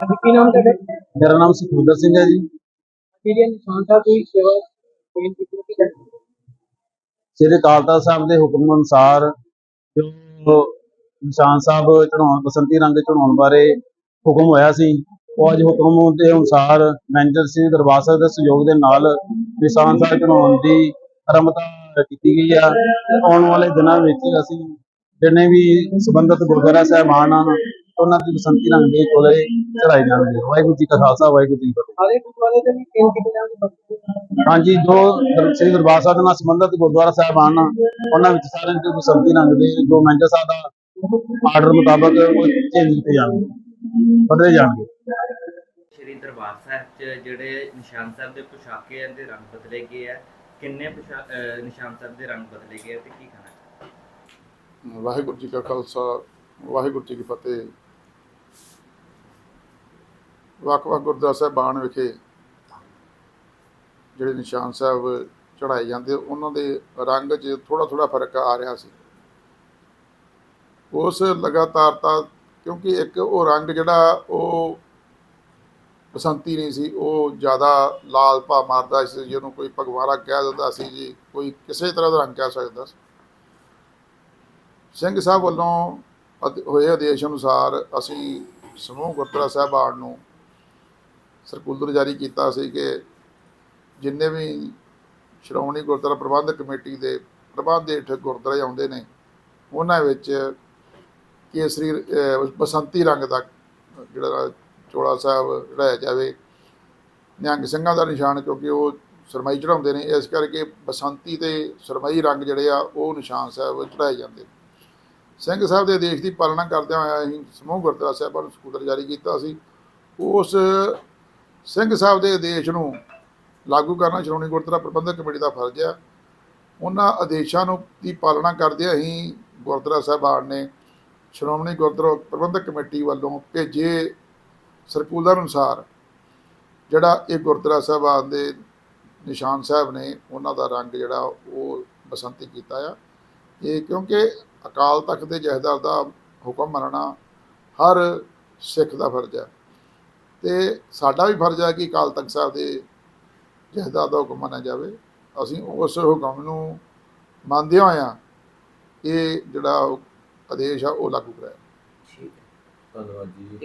ਹਾਂਜੀ ਕੀ ਨਾਮ ਤੁਹਾਡਾ? ਮੇਰਾ ਨਾਮ ਸੁਖਵਿੰਦਰ ਸਿੰਘ ਹੈ ਜੀ। ਜਿਹੜੀ ਨਿਸ਼ਾਨ ਸਾਹਿਬ ਦੀ ਸੇਵਾ ਕੀ ਸਾਹਿਬ ਹੁਕਮ ਅਨੁਸਾਰ ਜੋ ਨਿਸ਼ਾਨ ਸਾਹਿਬ ਚੜਾਉਣ ਬਸੰਤੀ ਰੰਗ ਚੜਾਉਣ ਬਾਰੇ ਹੁਕਮ ਹੋਇਆ ਸੀ ਉਹ ਅੱਜ ਹੁਕਮ ਦੇ ਅਨੁਸਾਰ ਮੈਨੇਜਰ ਸਿੰਘ ਦਰਬਾਰ ਸਾਹਿਬ ਦੇ ਸਹਿਯੋਗ ਦੇ ਨਾਲ ਨਿਸ਼ਾਨ ਸਾਹਿਬ ਚੜਾਉਣ ਦੀ ਆਰੰਭਤਾ ਕੀਤੀ ਗਈ ਆ। ਆਉਣ ਵਾਲੇ ਦਿਨਾਂ ਵਿੱਚ ਅਸੀਂ ਜਿੰਨੇ ਵੀ ਸੰਬੰਧਿਤ ਗੁਰਦੁਆਰਾ ਸਾਹਿਬਾਨ ਉਹਨਾਂ ਦੀ ਬਸੰਤੀ ਰੰਗ ਦੇ ਕੋਲੇ ਚੜਾਈ ਜਾਣਗੇ ਵਾਹਿਗੁਰੂ ਜੀ ਕਾ ਖਾਲਸਾ ਵਾਹਿਗੁਰੂ ਜੀ ਕੀ ਫਤਿਹ। ਸਾਰੇ ਗੁਰਦੁਆਰੇ ਦੇ ਹਾਂਜੀ ਜੋ ਸ੍ਰੀ ਦਰਬਾਰ ਸਾਹਿਬ ਨਾਲ ਸੰਬੰਧਿਤ ਗੁਰਦੁਆਰਾ ਸਾਹਿਬਾਨ ਆ, ਉਹਨਾਂ ਵਿੱਚ ਸਾਰਿਆਂ ਦੇ ਬਸੰਤੀ ਰੰਗ ਦੇ ਜੋ ਮੈਨੇਜਰ ਸਾਹਿਬ ਦਾ ਆਰਡਰ ਮੁਤਾਬਕ ਉਹ ਚੇਂਜ ਕੀਤੇ ਜਾਣਗੇ ਬਦਲੇ ਜਾਣਗੇ। ਸ਼੍ਰੀ ਦਰਬਾਰ ਸਾਹਿਬ 'ਚ ਜਿਹੜੇ ਨਿਸ਼ਾਨ ਸਾਹਿਬ ਦੇ ਪੁਸ਼ਾਕੇ ਦੇ ਰੰਗ ਬਦਲੇ ਗਏ ਆ। ਕਿੰਨੇ ਨਿਸ਼ਾਨ ਸਾਹਿਬ ਦੇ ਰੰਗ ਬਦਲੇ ਗਏ ਤੇ ਕੀ ਕਹਿਣਾ ਵਾਹਿਗੁਰੂ ਜੀ ਕਾ ਖਾਲਸਾ ਵਾਹਿਗੁਰੂ ਜੀ ਕੀ ਫਤਿਹ। ਵੱਖ-ਵੱਖ ਗੁਰਦੁਆਰਾ ਸਾਹਿਬਾਨ ਵਿਖੇ ਜਿਹੜੇ ਨਿਸ਼ਾਨ ਸਾਹਿਬ ਚੜਾਏ ਜਾਂਦੇ, ਉਹਨਾਂ ਦੇ ਰੰਗ 'ਚ ਥੋੜਾ ਥੋੜਾ ਫ਼ਰਕ ਆ ਰਿਹਾ ਸੀ। ਉਸ ਲਗਾਤਾਰਤਾ ਕਿਉਂਕਿ ਇੱਕ ਉਹ ਰੰਗ ਜਿਹੜਾ, ਉਹ ਬਸੰਤੀ ਨਹੀਂ ਸੀ, ਉਹ ਜ਼ਿਆਦਾ ਲਾਲ ਭਾ ਮਾਰਦਾ ਸੀ, ਜਿਹਨੂੰ ਕੋਈ ਭਗਵਾਰਾ ਕਹਿ ਦਿੰਦਾ ਸੀ ਜੀ, ਕੋਈ ਕਿਸੇ ਤਰ੍ਹਾਂ ਦਾ ਰੰਗ ਕਹਿ ਸਕਦਾ ਸੀ। ਸਿੰਘ ਸਾਹਿਬ ਵੱਲੋਂ ਅਧ- ਹੋਏ ਆਦੇਸ਼ ਅਨੁਸਾਰ ਅਸੀਂ ਸਮੂਹ ਗੁਰਦੁਆਰਾ ਸਾਹਿਬਾਨ ਨੂੰ ਸਰਕੂਲਰ ਜਾਰੀ ਕੀਤਾ ਸੀ ਕਿ ਜਿੰਨੇ ਵੀ ਸ਼੍ਰੋਮਣੀ ਗੁਰਦੁਆਰਾ ਪ੍ਰਬੰਧਕ ਕਮੇਟੀ ਦੇ ਪ੍ਰਬੰਧ ਹੇਠ ਗੁਰਦੁਆਰੇ ਆਉਂਦੇ ਨੇ, ਉਹਨਾਂ ਵਿੱਚ ਕੇਸਰੀ ਬਸੰਤੀ ਰੰਗ ਦਾ ਜਿਹੜਾ ਚੋਲਾ ਸਾਹਿਬ ਚੜਾਇਆ ਜਾਵੇ, ਨਿਹੰਗ ਸਿੰਘਾਂ ਦਾ ਨਿਸ਼ਾਨ, ਕਿਉਂਕਿ ਉਹ ਸਰਮਾਈ ਚੜਾਉਂਦੇ ਨੇ, ਇਸ ਕਰਕੇ ਬਸੰਤੀ ਤੇ ਸਰਮਾਈ ਰੰਗ ਜਿਹੜੇ ਆ, ਉਹ ਨਿਸ਼ਾਨ ਸਾਹਿਬ ਚੜਾਏ ਜਾਂਦੇ ਨੇ। ਸਿੰਘ ਸਾਹਿਬ ਦੇ ਆਦੇਸ਼ ਦੀ ਪਾਲਣਾ ਕਰਦਿਆਂ ਹੋਇਆ ਅਸੀਂ ਸਮੂਹ ਗੁਰਦੁਆਰਾ ਸਾਹਿਬਾਂ ਨੂੰ ਸਕੂਟਰ ਜਾਰੀ ਕੀਤਾ ਸੀ। ਉਸ ਸਿੰਘ ਸਾਹਿਬ ਦੇ ਆਦੇਸ਼ ਨੂੰ ਲਾਗੂ ਕਰਨਾ ਸ਼੍ਰੋਮਣੀ ਗੁਰਦੁਆਰਾ ਪ੍ਰਬੰਧਕ ਕਮੇਟੀ ਦਾ ਫਰਜ਼ ਹੈ ਉਹਨਾਂ ਆਦੇਸ਼ਾਂ ਨੂੰ ਦੀ ਪਾਲਣਾ ਕਰਦਿਆਂ ਹੀ ਗੁਰਦੁਆਰਾ ਸਾਹਿਬਾਨ ਨੇ ਸ਼੍ਰੋਮਣੀ ਗੁਰਦੁਆਰਾ ਪ੍ਰਬੰਧਕ ਕਮੇਟੀ ਵੱਲੋਂ ਭੇਜੇ ਸਰਕੂਲਰ ਅਨੁਸਾਰ, ਜਿਹੜਾ ਇਹ ਗੁਰਦੁਆਰਾ ਸਾਹਿਬਾਨ ਦੇ ਨਿਸ਼ਾਨ ਸਾਹਿਬ ਨੇ, ਉਹਨਾਂ ਦਾ ਰੰਗ ਜਿਹੜਾ ਉਹ ਬਸੰਤੀ ਕੀਤਾ ਆ। ਇਹ ਕਿਉਂਕਿ ਅਕਾਲ ਤਖਤ ਦੇ ਜਥੇਦਾਰ ਦਾ ਹੁਕਮ ਮੰਨਣਾ ਹਰ ਸਿੱਖ ਦਾ ਫਰਜ਼ ਹੈ ਤੇ ਸਾਡਾ ਵੀ ਫਰਜ਼ ਹੈ ਕਿ ਅਕਾਲ ਤਖਤ ਸਾਹਿਬ ਦੇ ਜਥੇਦਾਰ ਦਾ ਹੁਕਮ ਮੰਨਿਆ ਜਾਵੇ। ਅਸੀਂ ਉਸ ਹੁਕਮ ਨੂੰ ਮੰਨਦੇ ਹੋਇਆਂ ਇਹ ਜਿਹੜਾ ਆਦੇਸ਼ ਆ, ਉਹ ਲਾਗੂ ਕਰਾਇਆ। ਠੀਕ ਹੈ। ਧੰਨਵਾਦ ਜੀ।